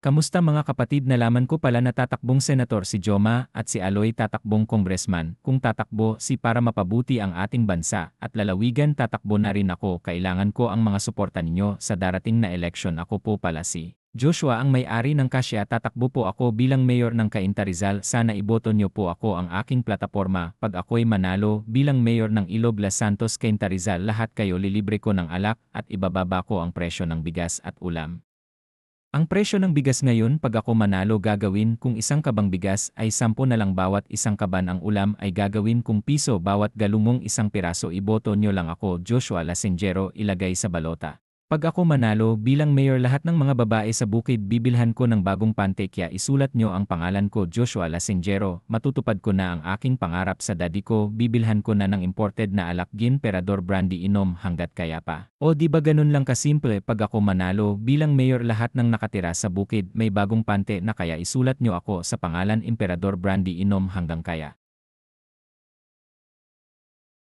Kamusta mga kapatid? Nalaman ko pala na tatakbong senator si Joma at si Aloy tatakbong congressman. Kung tatakbo si para mapabuti ang ating bansa at lalawigan tatakbo na rin ako. Kailangan ko ang mga suporta ninyo sa darating na election ako po pala si Joshua ang may-ari ng Kasya tatakbo po ako bilang mayor ng Cainta Rizal. Sana iboto niyo po ako ang aking plataforma pag ako'y manalo bilang mayor ng Ilog Las Santos Cainta Rizal lahat kayo lilibre ko ng alak at ibababa ko ang presyo ng bigas at ulam. Ang presyo ng bigas ngayon pag ako manalo gagawin kung isang kabang bigas ay 10 na lang bawat isang kaban ang ulam ay gagawin kung piso bawat galungong isang piraso iboto nyo lang ako Joshua Lasengero ilagay sa balota. Pag ako manalo bilang mayor lahat ng mga babae sa bukid bibilhan ko ng bagong pante kaya isulat nyo ang pangalan ko Joshua Lasengero, matutupad ko na ang aking pangarap sa daddy ko, bibilhan ko na ng imported na alak gin perador brandy inom hanggat kaya pa. O di ba ganun lang kasimple pag ako manalo bilang mayor lahat ng nakatira sa bukid may bagong pante na kaya isulat nyo ako sa pangalan Emperador Brandy inom hanggang kaya.